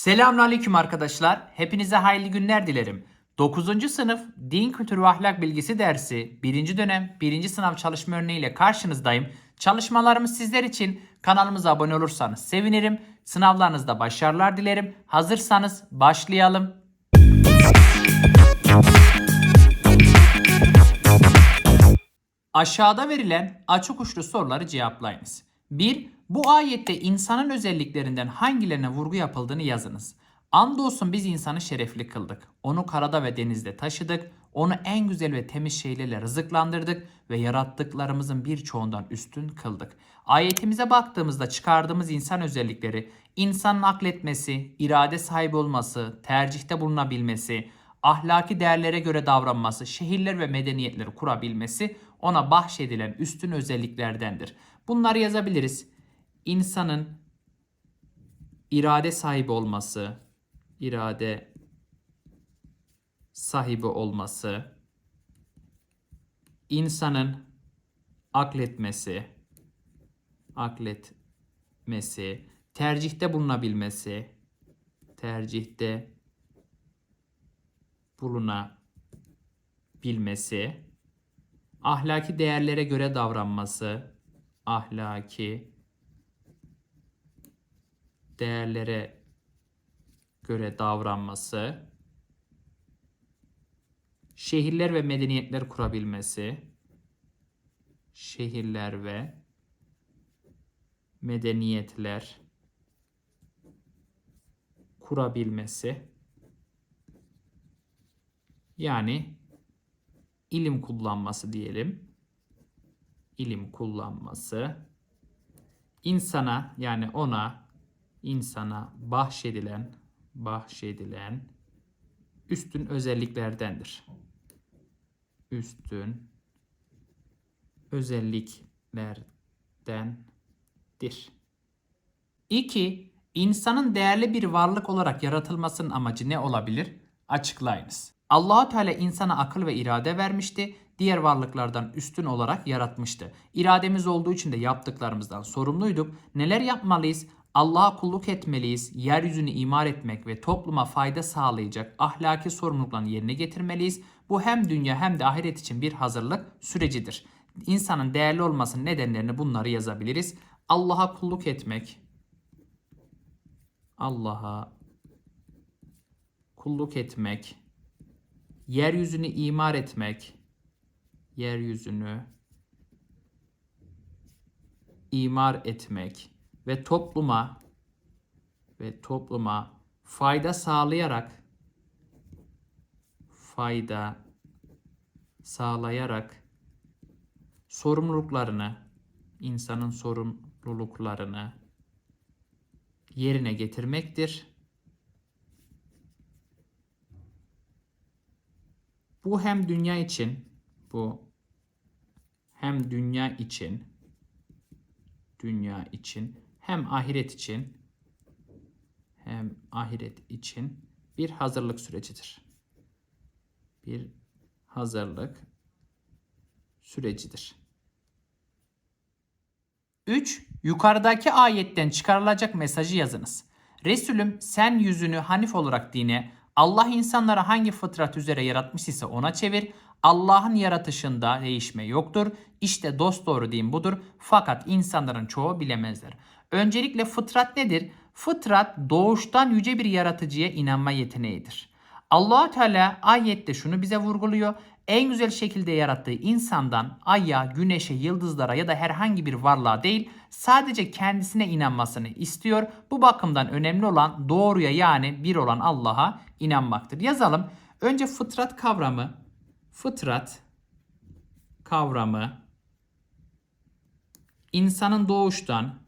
Selamünaleyküm arkadaşlar. Hepinize hayırlı günler dilerim. 9. sınıf Din Kültürü ve Ahlak Bilgisi dersi 1. dönem 1. sınav çalışma örneğiyle karşınızdayım. Çalışmalarımız sizler için kanalımıza abone olursanız sevinirim. Sınavlarınızda başarılar dilerim. Hazırsanız başlayalım. Aşağıda verilen açık uçlu soruları cevaplayınız. 1. Bu ayette insanın özelliklerinden hangilerine vurgu yapıldığını yazınız. Andolsun biz insanı şerefli kıldık. Onu karada ve denizde taşıdık. Onu en güzel ve temiz şeylerle rızıklandırdık ve yarattıklarımızın birçoğundan üstün kıldık. Ayetimize baktığımızda çıkardığımız insan özellikleri, insanın akletmesi, irade sahibi olması, tercihte bulunabilmesi, ahlaki değerlere göre davranması, şehirler ve medeniyetleri kurabilmesi ona bahşedilen üstün özelliklerdendir. Bunları yazabiliriz. İnsanın irade sahibi olması, irade sahibi olması, insanın akletmesi, akletmesi, tercihte bulunabilmesi, tercihte bulunabilmesi, ahlaki değerlere göre davranması, ahlaki değerlere göre davranması, şehirler ve medeniyetler kurabilmesi, şehirler ve medeniyetler kurabilmesi, yani ilim kullanması diyelim. İlim kullanması insana yani ona insana bahşedilen bahşedilen üstün özelliklerdendir. Üstün özelliklerdendir. 2. İnsanın değerli bir varlık olarak yaratılmasının amacı ne olabilir? Açıklayınız. Allahu Teala insana akıl ve irade vermişti. Diğer varlıklardan üstün olarak yaratmıştı. İrademiz olduğu için de yaptıklarımızdan sorumluyduk. Neler yapmalıyız? Allah'a kulluk etmeliyiz, yeryüzünü imar etmek ve topluma fayda sağlayacak ahlaki sorumluluklarını yerine getirmeliyiz. Bu hem dünya hem de ahiret için bir hazırlık sürecidir. İnsanın değerli olmasının nedenlerini bunları yazabiliriz. Allah'a kulluk etmek, Allah'a kulluk etmek, yeryüzünü imar etmek, yeryüzünü imar etmek ve topluma ve topluma fayda sağlayarak fayda sağlayarak sorumluluklarını insanın sorumluluklarını yerine getirmektir. Bu hem dünya için bu hem dünya için dünya için hem ahiret için hem ahiret için bir hazırlık sürecidir. Bir hazırlık sürecidir. 3. Yukarıdaki ayetten çıkarılacak mesajı yazınız. Resulüm sen yüzünü hanif olarak dine, Allah insanları hangi fıtrat üzere yaratmış ise ona çevir. Allah'ın yaratışında değişme yoktur. İşte dost doğru din budur. Fakat insanların çoğu bilemezler. Öncelikle fıtrat nedir? Fıtrat doğuştan yüce bir yaratıcıya inanma yeteneğidir. allah Teala ayette şunu bize vurguluyor. En güzel şekilde yarattığı insandan aya, güneşe, yıldızlara ya da herhangi bir varlığa değil sadece kendisine inanmasını istiyor. Bu bakımdan önemli olan doğruya yani bir olan Allah'a inanmaktır. Yazalım. Önce fıtrat kavramı, fıtrat kavramı insanın doğuştan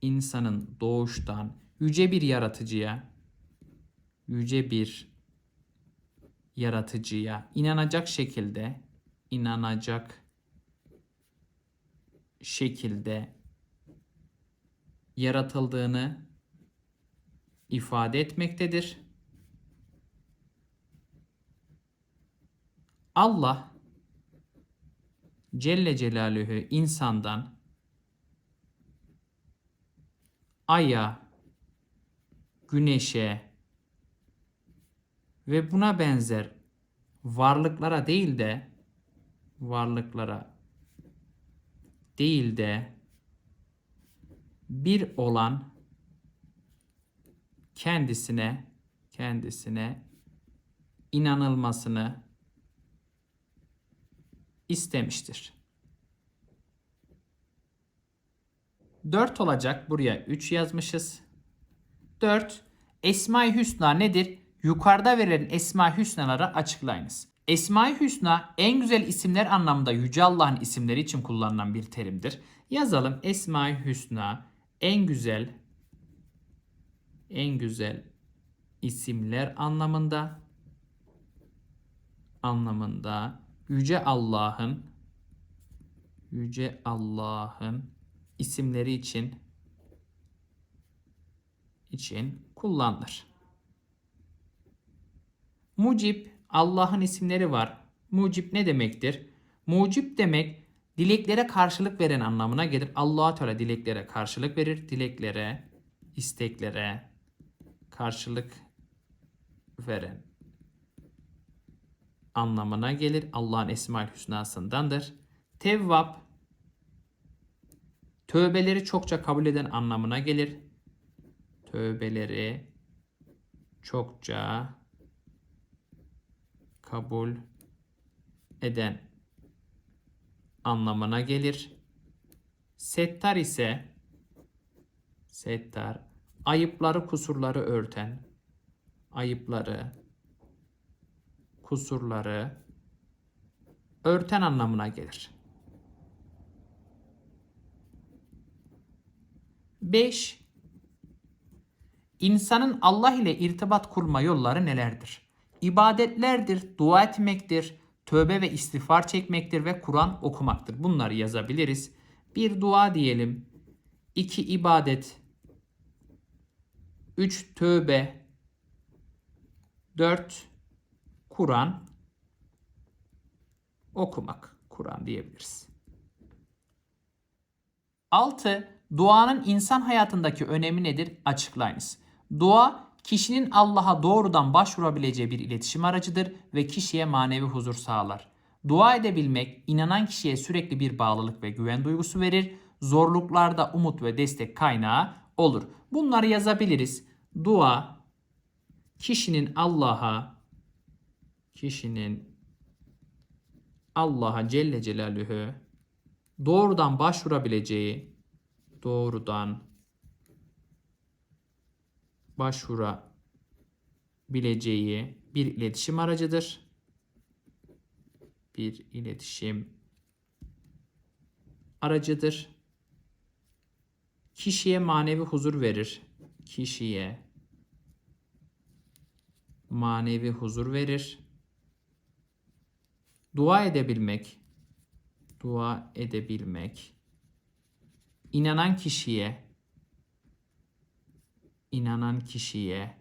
insanın doğuştan yüce bir yaratıcıya yüce bir yaratıcıya inanacak şekilde inanacak şekilde yaratıldığını ifade etmektedir. Allah Celle Celaluhu insandan aya, güneşe ve buna benzer varlıklara değil de varlıklara değil de bir olan kendisine kendisine inanılmasını istemiştir. 4 olacak. Buraya 3 yazmışız. 4. Esma-i Hüsna nedir? Yukarıda verilen Esma-i Hüsnaları açıklayınız. Esma-i Hüsna en güzel isimler anlamında Yüce Allah'ın isimleri için kullanılan bir terimdir. Yazalım Esma-i Hüsna en güzel en güzel isimler anlamında anlamında Yüce Allah'ın Yüce Allah'ın isimleri için için kullanılır. Mucib Allah'ın isimleri var. Mucib ne demektir? Mucib demek dileklere karşılık veren anlamına gelir. Allah Teala dileklere karşılık verir. Dileklere, isteklere karşılık veren anlamına gelir. Allah'ın Esma-ül Hüsna'sındandır. Tevvab tövbeleri çokça kabul eden anlamına gelir. Tövbeleri çokça kabul eden anlamına gelir. Settar ise settar ayıpları kusurları örten ayıpları kusurları örten anlamına gelir. 5. İnsanın Allah ile irtibat kurma yolları nelerdir? İbadetlerdir, dua etmektir, tövbe ve istiğfar çekmektir ve Kur'an okumaktır. Bunları yazabiliriz. Bir dua diyelim. 2 ibadet. 3 tövbe. 4 Kur'an okumak. Kur'an diyebiliriz. 6. Duanın insan hayatındaki önemi nedir? Açıklayınız. Dua kişinin Allah'a doğrudan başvurabileceği bir iletişim aracıdır ve kişiye manevi huzur sağlar. Dua edebilmek inanan kişiye sürekli bir bağlılık ve güven duygusu verir. Zorluklarda umut ve destek kaynağı olur. Bunları yazabiliriz. Dua kişinin Allah'a kişinin Allah'a Celle Celaluhu doğrudan başvurabileceği doğrudan başvurabileceği bir iletişim aracıdır. Bir iletişim aracıdır. Kişiye manevi huzur verir. Kişiye manevi huzur verir. Dua edebilmek, dua edebilmek, inanan kişiye, inanan kişiye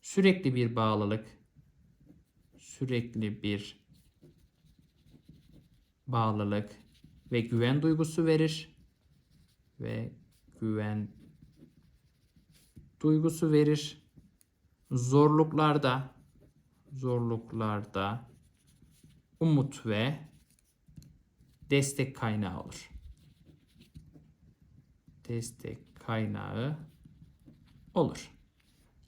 sürekli bir bağlılık, sürekli bir bağlılık ve güven duygusu verir ve güven duygusu verir. Zorluklarda zorluklarda umut ve destek kaynağı olur. Destek kaynağı olur.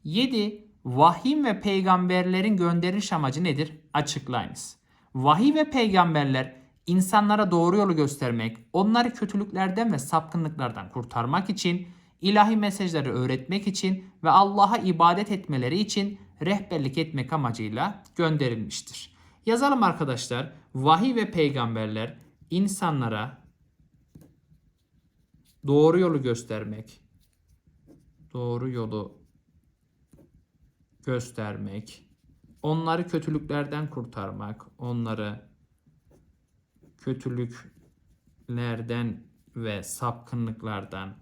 7. Vahim ve peygamberlerin gönderiş amacı nedir? Açıklayınız. Vahiy ve peygamberler insanlara doğru yolu göstermek, onları kötülüklerden ve sapkınlıklardan kurtarmak için, ilahi mesajları öğretmek için ve Allah'a ibadet etmeleri için rehberlik etmek amacıyla gönderilmiştir. Yazalım arkadaşlar. Vahiy ve peygamberler insanlara doğru yolu göstermek, doğru yolu göstermek, onları kötülüklerden kurtarmak, onları kötülüklerden ve sapkınlıklardan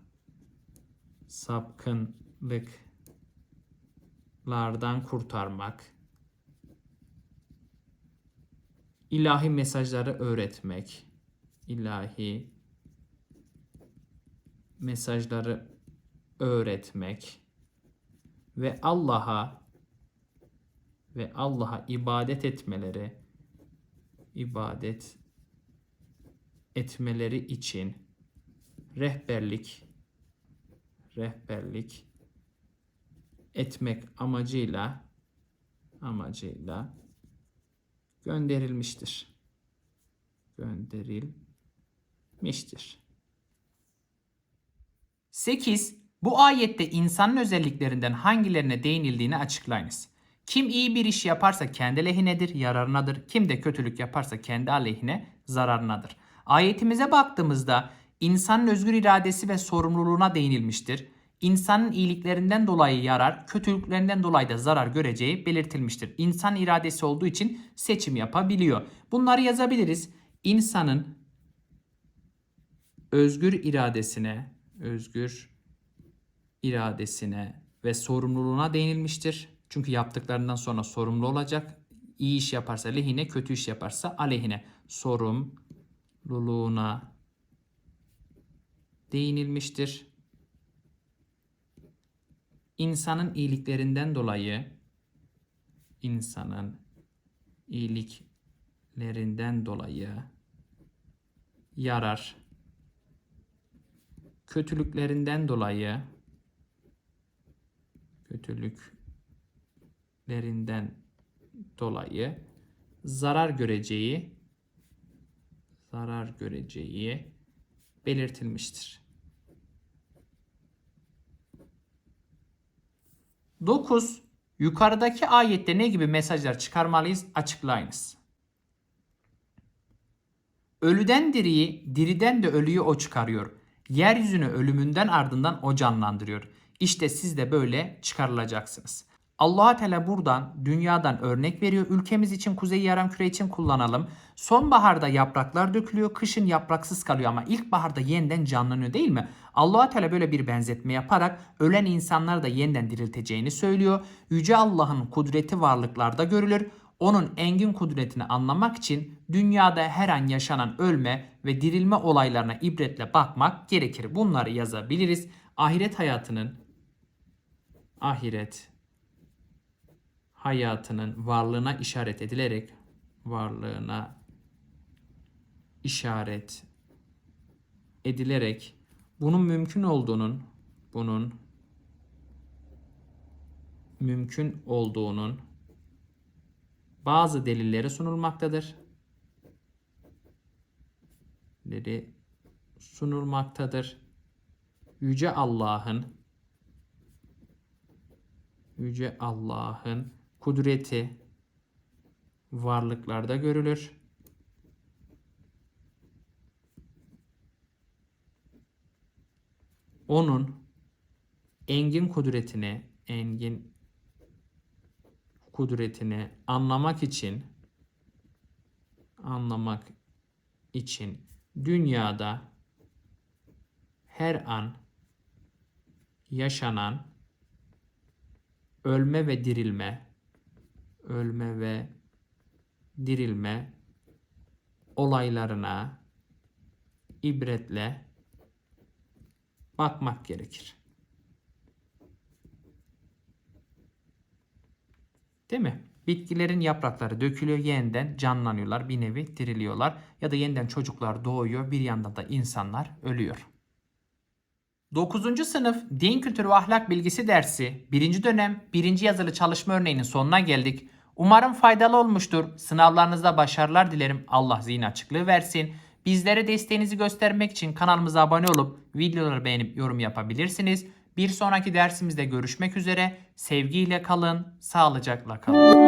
sapkınlıklardan kurtarmak, ilahi mesajları öğretmek, ilahi mesajları öğretmek, ve Allah'a ve Allah'a ibadet etmeleri ibadet etmeleri için rehberlik rehberlik etmek amacıyla amacıyla gönderilmiştir. Gönderilmiştir. 8. Bu ayette insanın özelliklerinden hangilerine değinildiğini açıklayınız. Kim iyi bir iş yaparsa kendi lehinedir, yararınadır. Kim de kötülük yaparsa kendi aleyhine, zararınadır. Ayetimize baktığımızda insanın özgür iradesi ve sorumluluğuna değinilmiştir. İnsanın iyiliklerinden dolayı yarar, kötülüklerinden dolayı da zarar göreceği belirtilmiştir. İnsan iradesi olduğu için seçim yapabiliyor. Bunları yazabiliriz. İnsanın özgür iradesine, özgür iradesine ve sorumluluğuna değinilmiştir. Çünkü yaptıklarından sonra sorumlu olacak. İyi iş yaparsa lehine, kötü iş yaparsa aleyhine. Sorumluluğuna değinilmiştir. İnsanın iyiliklerinden dolayı insanın iyiliklerinden dolayı yarar kötülüklerinden dolayı kötülüklerinden dolayı zarar göreceği zarar göreceği belirtilmiştir. 9. Yukarıdaki ayette ne gibi mesajlar çıkarmalıyız? Açıklayınız. Ölüden diriyi, diriden de ölüyü o çıkarıyor. Yeryüzünü ölümünden ardından o canlandırıyor. İşte siz de böyle çıkarılacaksınız. Allah Teala buradan dünyadan örnek veriyor. Ülkemiz için kuzey yarımküre için kullanalım. Sonbaharda yapraklar dökülüyor, kışın yapraksız kalıyor ama ilkbaharda yeniden canlanıyor değil mi? allah Teala böyle bir benzetme yaparak ölen insanları da yeniden dirilteceğini söylüyor. Yüce Allah'ın kudreti varlıklarda görülür. Onun engin kudretini anlamak için dünyada her an yaşanan ölme ve dirilme olaylarına ibretle bakmak gerekir. Bunları yazabiliriz. Ahiret hayatının ahiret hayatının varlığına işaret edilerek varlığına işaret edilerek bunun mümkün olduğunun bunun mümkün olduğunun bazı delilleri sunulmaktadır. Leri sunulmaktadır. Yüce Allah'ın Yüce Allah'ın kudreti varlıklarda görülür. Onun engin kudretini, engin kudretini anlamak için anlamak için dünyada her an yaşanan ölme ve dirilme ölme ve dirilme olaylarına ibretle bakmak gerekir. Değil mi? Bitkilerin yaprakları dökülüyor, yeniden canlanıyorlar, bir nevi diriliyorlar. Ya da yeniden çocuklar doğuyor, bir yandan da insanlar ölüyor. 9. sınıf Din Kültürü ve Ahlak Bilgisi dersi 1. dönem 1. yazılı çalışma örneğinin sonuna geldik. Umarım faydalı olmuştur. Sınavlarınızda başarılar dilerim. Allah zihin açıklığı versin. Bizlere desteğinizi göstermek için kanalımıza abone olup videoları beğenip yorum yapabilirsiniz. Bir sonraki dersimizde görüşmek üzere. Sevgiyle kalın, sağlıcakla kalın.